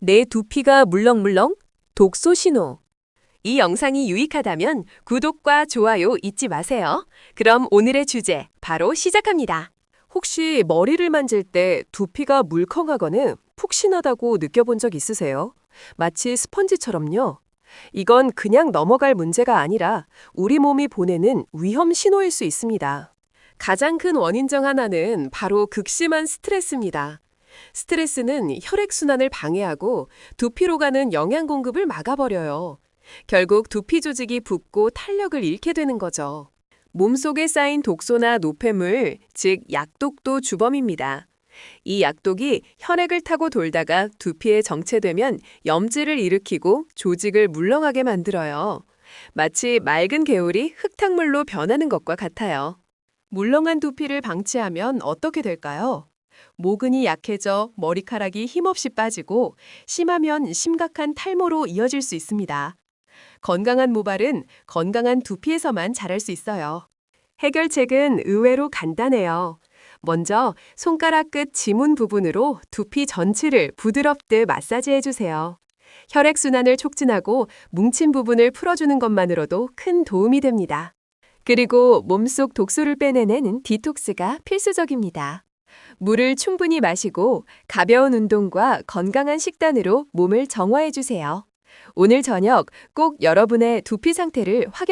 내 두피가 물렁물렁? 독소 신호. 이 영상이 유익하다면 구독과 좋아요 잊지 마세요. 그럼 오늘의 주제 바로 시작합니다. 혹시 머리를 만질 때 두피가 물컹하거나 푹신하다고 느껴본 적 있으세요? 마치 스펀지처럼요. 이건 그냥 넘어갈 문제가 아니라 우리 몸이 보내는 위험 신호일 수 있습니다. 가장 큰 원인 중 하나는 바로 극심한 스트레스입니다. 스트레스는 혈액순환을 방해하고 두피로 가는 영양 공급을 막아버려요. 결국 두피 조직이 붓고 탄력을 잃게 되는 거죠. 몸속에 쌓인 독소나 노폐물, 즉 약독도 주범입니다. 이 약독이 혈액을 타고 돌다가 두피에 정체되면 염질을 일으키고 조직을 물렁하게 만들어요. 마치 맑은 개울이 흙탕물로 변하는 것과 같아요. 물렁한 두피를 방치하면 어떻게 될까요? 모근이 약해져 머리카락이 힘없이 빠지고 심하면 심각한 탈모로 이어질 수 있습니다. 건강한 모발은 건강한 두피에서만 자랄 수 있어요. 해결책은 의외로 간단해요. 먼저 손가락 끝 지문 부분으로 두피 전체를 부드럽게 마사지해 주세요. 혈액순환을 촉진하고 뭉친 부분을 풀어주는 것만으로도 큰 도움이 됩니다. 그리고 몸속 독소를 빼내는 디톡스가 필수적입니다. 물을 충분히 마시고 가벼운 운동과 건강한 식단으로 몸을 정화해 주세요. 오늘 저녁 꼭 여러분의 두피 상태를 확인